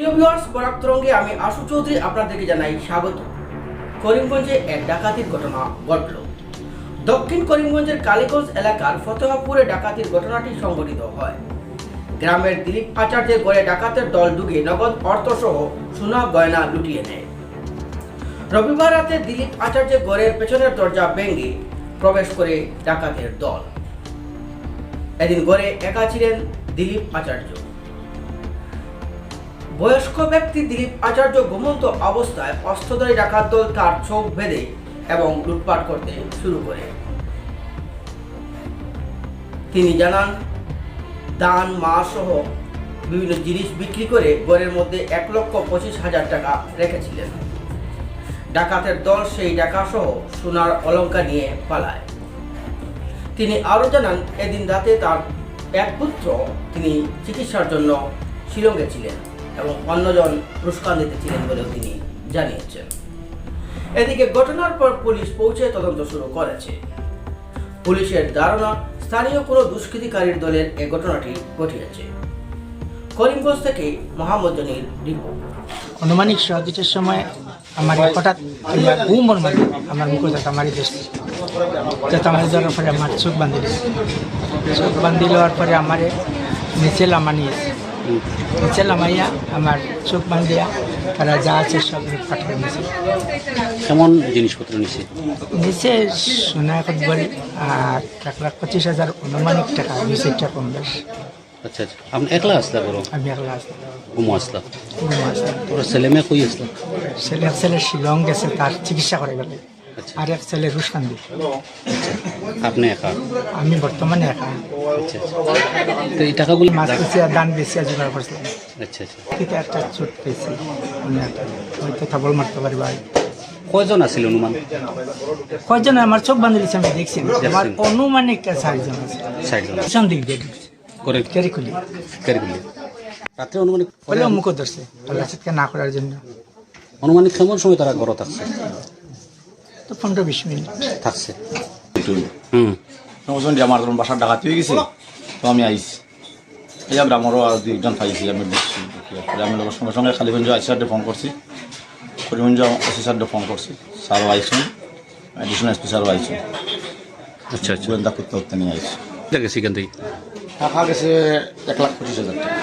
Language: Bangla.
প্রিয় ভিউয়ার্স, বরাক তরঙ্গে আমি আশু চৌধুরী আপনাদেরকে জানাই স্বাগত। করিমগঞ্জে এক ডাকাতির ঘটনা ঘটল। দক্ষিণ করিমগঞ্জের কালীগঞ্জ এলাকার ফতেহাপুরে ডাকাতির ঘটনাটি সংঘটিত হয়। গ্রামের দিলীপ আচার্যের গড়ে ডাকাতের দল ঢুকে নগদ অর্থসহ সোনা গয়না লুটিয়ে নেয়। রবিবার রাতে দিলীপ আচার্যের গড়ের পেছনের দরজা ভেঙে প্রবেশ করে ডাকাতের দল। এদিন গড়ে একা ছিলেন দিলীপ আচার্য। বয়স্ক ব্যক্তি দিলীপ আচার্য ঘুমন্ত অবস্থায় অস্ত্রধারী ডাকাত দল তার চোখ বেঁধে এবং লুটপাট করতে শুরু করে। তিনি জানান, দান মা সহ বিভিন্ন জিনিস বিক্রি করে গড়ের মধ্যে এক লক্ষ পঁচিশ হাজার টাকা রেখেছিলেন। ডাকাতের দল সেই টাকা সহ সোনার অলংকার নিয়ে পালায়। তিনি আরও জানান, এদিন রাতে তার এক পুত্র, তিনি চিকিৎসার জন্য শিলংয়ে ছিলেন। এবং অন্যজন পুরস্কার দিতে ছিলেন বলেও তিনি জানিয়েছেন। এদিকে ঘটনার পর পুলিশ পৌঁছে তদন্ত শুরু করেছে। পুলিশের ধারণা, স্থানীয় কোনো দুষ্কৃতিকারীর দলের এ ঘটনাটি ঘটিয়েছে। করিমগঞ্জ থেকে মোহাম্মদ জনির রিপোর্ট। আনুমানিক সোয়া দুটোর সময় আমার হঠাৎ ইয়া ঘুমর মারি আমার মুখে যাতে মারি দিয়েছে। যাতে আমার যাওয়ার পরে আমার চোখ বান্ধি চোখ বান্ধি দেওয়ার পরে আমার নিচে লামা নিয়েছে। নিচে লামাইয়া আমার চোখ বান্ধিয়া তারা যা আছে সব করে নিয়েছে কেমন জিনিসপত্র নিছে? নিচে সোনা এখন বলে আর এক লাখ পঁচিশ হাজার আনুমানিক টাকা নিচে টাকা কম বেশ। আচ্ছা আচ্ছা। আপনি একলা আসলা বড় আমি একলা আসলাম ঘুমো আসলা? ঘুমো আসলাম তোর ছেলে মেয়ে কই আসলা? ছেলে ছেলে শিলং গেছে তার চিকিৎসা করে গেলে আর এক ছেলে রুশকান্দি আপনি একা? আমি বর্তমানে একা। আচ্ছা আচ্ছা। তো এই টাকাগুলো মাছ বেশি আর দান বেশি জোগাড় করছিলাম। আচ্ছা আচ্ছা। কিন্তু একটা চোট পেয়েছি। আমি একটা হয়তো থাবল মারতে পারি ভাই। কয়জন আছিল অনুমান? কয়জন? আমার চোখ বান্ধি দিচ্ছে আমি দেখছি। আমার? অনুমানিক চারজন আছে। পিছন দিক দিয়ে করে খুলি কারিগুলি রাত্রে অনুমানিক মুখ ধরছে। আল্লাহ না করার জন্য। অনুমানিক কেমন সময় তারা ঘর থাকছে? তো পনেরো বিশ মিনিট। থাকছে। হুম। নেই আমার বাসার ডাকাতি হয়ে গেছে তো আমি আইছি এই আমরা আমারও আর দুইজন পাইছি আমি দেখছি। আমি লোকের সঙ্গে সঙ্গে খালিগঞ্জ আইসি সারডে ফোন করছি করিমগঞ্জ আইসি সারডে ফোন করছি স্যারও আইসুন এডিশনাল এসপি স্যারও আইসুন আচ্ছা আচ্ছা। গোয়েন্দা করতে করতে নিয়ে আইসি দেখে সেখান থেকে টাকা গেছে এক লাখ পঁচিশ হাজার টাকা।